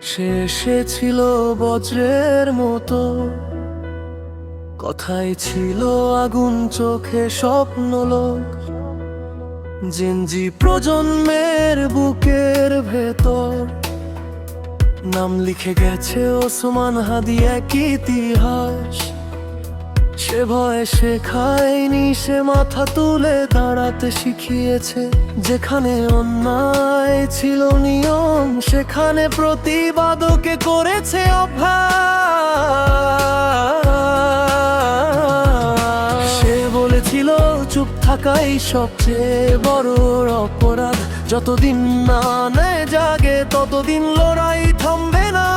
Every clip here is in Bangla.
সে এসেছিল বজ্রের মতো। কথাই ছিল আগুন চোখে স্বপ্ন লোক জেনজি প্রজন্মের বুকের ভেতর। নাম লিখে গেছে ওসমান হাদি, এক ইতিহাস। সে ভয় শেখায়নি সে মাথা তুলে দাঁড়াতে শিখিয়েছে। যেখানে অন্যায় ছিল নিয়ম, সেখানে প্রতিবাদকে করেছে অভ্যাস। সে বলেছিল, চুপ থাকাই সবচেয়ে বড় অপরাধ। যতদিন না নেয় জাগে, ততদিন লড়াই থামবে না।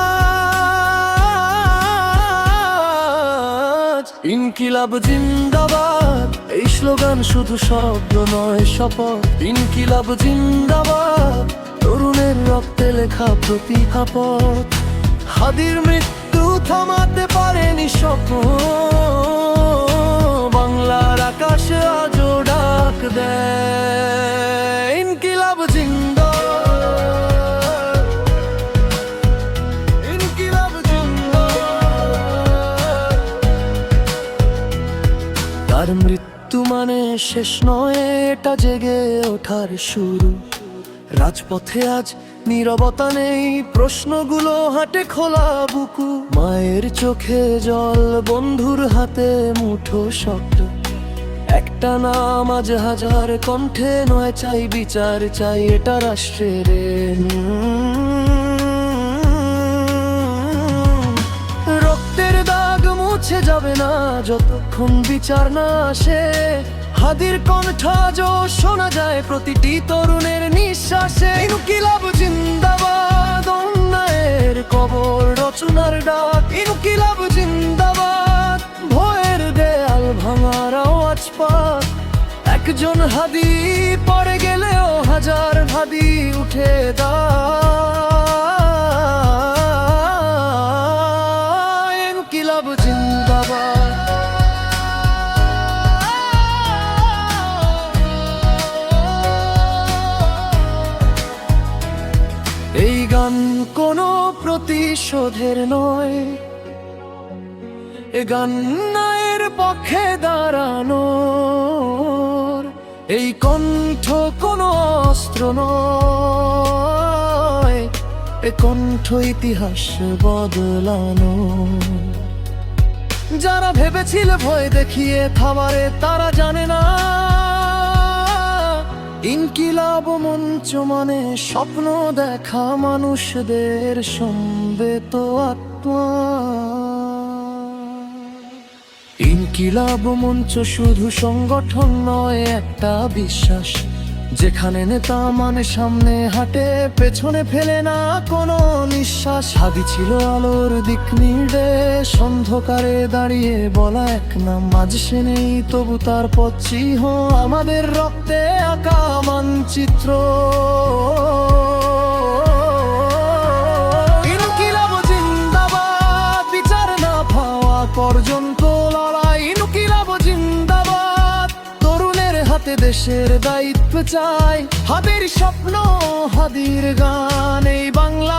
ইনকিলাব জিন্দাবাদ, এই স্লোগান শুধু শব্দ নয়, শপথ। ইনকিলাব জিন্দাবাদ, তরুণের রক্তে লেখা প্রতিভাপথ। হাদির মৃত্যু থামাতে পারেনি স্বপ্ন। মৃত্যু মানে শেষ নয়, এটা জেগে ওঠার শুরু। রাজপথে আজ নীরবতা নেই, প্রশ্নগুলো হাটে খোলা বুকু। মায়ের চোখে জল, বন্ধুর হাতে মুঠো শব্দ একটা নাম আজ হাজার, কণ্ঠে নয় চাই বিচার, চাই এটা রাষ্ট্রের যাবে না, যতক্ষণ বিচার না আসে। হাদির কণ্ঠ শোনা যায় প্রতিটি তরুণের নিঃশ্বাসে। ইনকিলাব জিন্দাবাদ, অন্যায়ের কবর, রচনার ডাক। ইনকিলাব জিন্দাবাদ, ভয়ের দেয়াল ভাঙার আওয়াজ পাক। একজন হাদি পরে গেলেও হাজার হাদি উঠে দায় গান কোনো প্রতিশোধের নয়। এ গান নায়ের পক্ষে দাঁড়ানোর। এই কণ্ঠ কোনো অস্ত্র নয়। এ কণ্ঠ ইতিহাস বদলানো। যারা ভেবেছিল ভয় দেখিয়ে থামারে, তারা জানে না। ইনকিলাব মঞ্চ মানে স্বপ্ন দেখা মানুষদের সম্বেত আত্মা। ইনকিলাব মঞ্চ শুধু সংগঠন নয়, একটা বিশ্বাস। যেখানে নেতা মানে সামনে হাঁটে, পেছনে ফেলে না কোনো নিঃশ্বাস। হাবি ছিল আলোর দিক নির্দেশ অন্ধকারে দাঁড়িয়ে বলা এক নাম। মাঝে সে নেই, তবু তার পথ চিহ্ন। আমাদের রক্তে আঁকা মানচিত্র। দেশের দায়িত্ব চাই। হাদের স্বপ্ন হাদির গান এই জানা